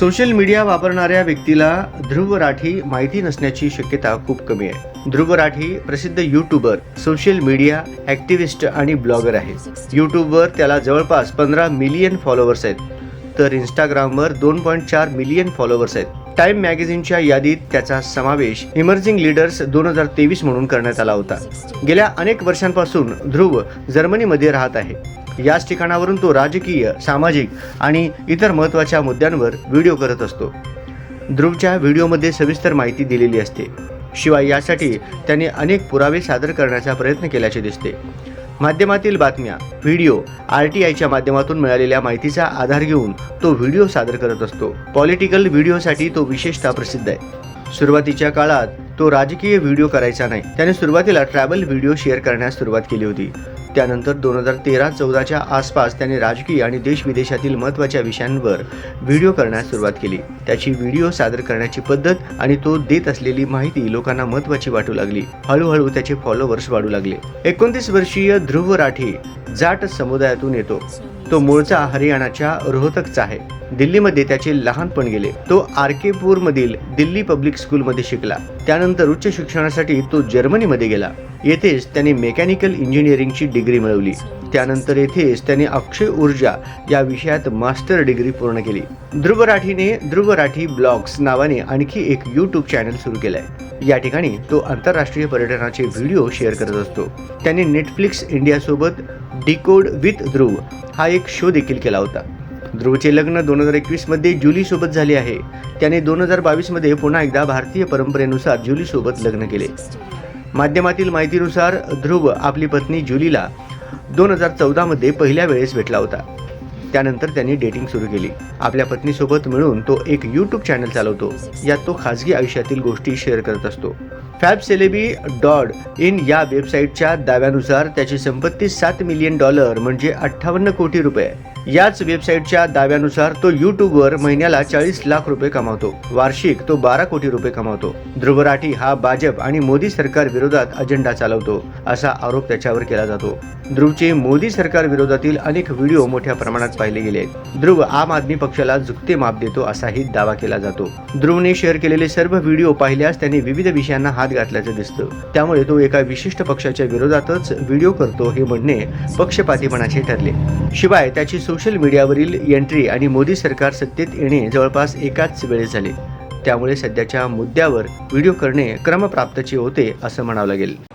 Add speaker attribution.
Speaker 1: Social media वापरणाऱ्या व्यक्तीला ध्रुव राठी माहिती नसण्याची शक्यता खूप कमी आहे. ध्रुव राठी प्रसिद्ध यूट्यूबर सोशल मीडिया ॲक्टिव्हिस्ट आणि ब्लॉगर आहे. यूट्यूबवर त्याला जवळपास पंधरा मिलियन फॉलोअर्स आहेत तर इंस्टाग्रामवर दोन पॉईंट चार मिलियन फॉलोअर्स आहेत. टाइम मॅगझिनच्या यादीत त्याचा समावेश इमर्जिंग लीडर्स दोन हजार तेवीस म्हणून करण्यात आला होता. गेल्या अनेक वर्षांपासून ध्रुव जर्मनीमध्ये राहत आहे. याच ठिकाणावरून तो राजकीय सामाजिक आणि इतर महत्त्वाच्या मुद्द्यांवर व्हिडिओ करत असतो. ध्रुवच्या व्हिडिओमध्ये सविस्तर माहिती दिलेली असते. शिवाय यासाठी त्यांनी अनेक पुरावे सादर करण्याचा प्रयत्न केल्याचे दिसते. माध्यमातील बातम्या व्हिडिओ आर टी आयच्या माध्यमातून मिळालेल्या माहितीचा आधार घेऊन तो व्हिडिओ सादर करत असतो. पॉलिटिकल व्हिडिओसाठी तो विशेषतः प्रसिद्ध आहे. सुरुवातीच्या काळात तो राजकीय व्हिडिओ करायचा नाही. त्याने सुरुवातीला ट्रॅव्हल व्हिडिओ शेअर करण्यास सुरुवात केली होती. त्यानंतर दोन हजार तेरा चौदाच्या आसपास त्याने राजकीय आणि देशविदेशातील महत्त्वाच्या विषयांवर व्हिडिओ करण्यास सुरुवात केली. त्याची व्हिडिओ सादर करण्याची पद्धत आणि तो देत असलेली माहिती लोकांना महत्त्वाची वाटू लागली. हळूहळू त्याचे फॉलोअर्स वाढू लागले. एकोणतीस वर्षीय ध्रुव राठी जाट समुदायातून येतो. तो मूळचा हरियाणाच्या रोहतकचा आहे. दिल्लीमध्ये त्याचे लहानपण गेले. तो आर के मधील दिल्ली पब्लिक स्कूलमध्ये शिकला. त्यानंतर उच्च शिक्षणासाठी तो जर्मनीमध्ये गेला. येथेच त्याने मेकॅनिकल इंजिनिअरिंगची डिग्री मिळवली. त्यानंतर येथेच त्याने अक्षय ऊर्जा या विषयात मास्टर डिग्री पूर्ण केली. ध्रुव राठीने ध्रुव राठी ब्लॉग्स नावाने आणखी एक यूट्यूब चॅनल सुरू केलंय. या ठिकाणी तो आंतरराष्ट्रीय पर्यटनाचे व्हिडिओ शेअर करत असतो. त्याने नेटफ्लिक्स इंडियासोबत डिकोड विथ ध्रुव हा एक शो देखील केला होता. ध्रुवचे लग्न दोन हजार एकवीसमध्ये जुलीसोबत झाले आहे. त्याने दोन हजार बावीसमध्ये पुन्हा एकदा भारतीय परंपरेनुसार जुलीसोबत लग्न केले. माध्यमातील माहितीनुसार ध्रुव आपली पत्नी जुलीला दोन हजार चौदामध्ये पहिल्या वेळेस भेटला होता. त्यानंतर त्यांनी डेटिंग सुरू केली. आपल्या पत्नीसोबत मिळून तो एक यूट्यूब चॅनल चालवतो. यात तो खाजगी आयुष्यातील गोष्टी शेअर करत असतो. फॅब सेलेबी डॉट इन या वेबसाईटच्या दाव्यानुसार त्याची संपत्ती सात मिलियन डॉलर म्हणजे अठ्ठावन्न कोटी रुपये. याच वेबसाईटच्या दाव्यानुसार तो यूट्यूबवर महिन्याला चाळीस लाख रुपये कमावतो. वार्षिक तो बारा कोटी रुपये कमावतो. ध्रुव राठी हा भाजप आणि मोदी सरकार विरोधात अजेंडा चालवतो असा आरोप त्याच्यावर केला जातो. ध्रुवचे मोदी सरकार विरोधातील अनेक व्हिडिओ मोठ्या प्रमाणात पाहिले गेले. आहेत ध्रुव आम आदमी पक्षाला झुकते माप देतो असाही दावा केला जातो. ध्रुवने शेअर केलेले सर्व व्हिडिओ पाहिल्यास त्याने विविध विषयांना हात घातल्याचं दिसतं. त्यामुळे तो एका विशिष्ट पक्षाच्या विरोधातच व्हिडिओ करतो हे म्हणणे पक्षपातीपणाचे ठरले. शिवाय त्याची सोशल मीडियावरील एंट्री आणि मोदी सरकार सत्तेत येणे जवळपास एकाच वेळेस झाले. त्यामुळे सध्याच्या मुद्द्यावर व्हिडिओ करणे क्रमप्राप्तचे होते असं म्हणावं लागेल.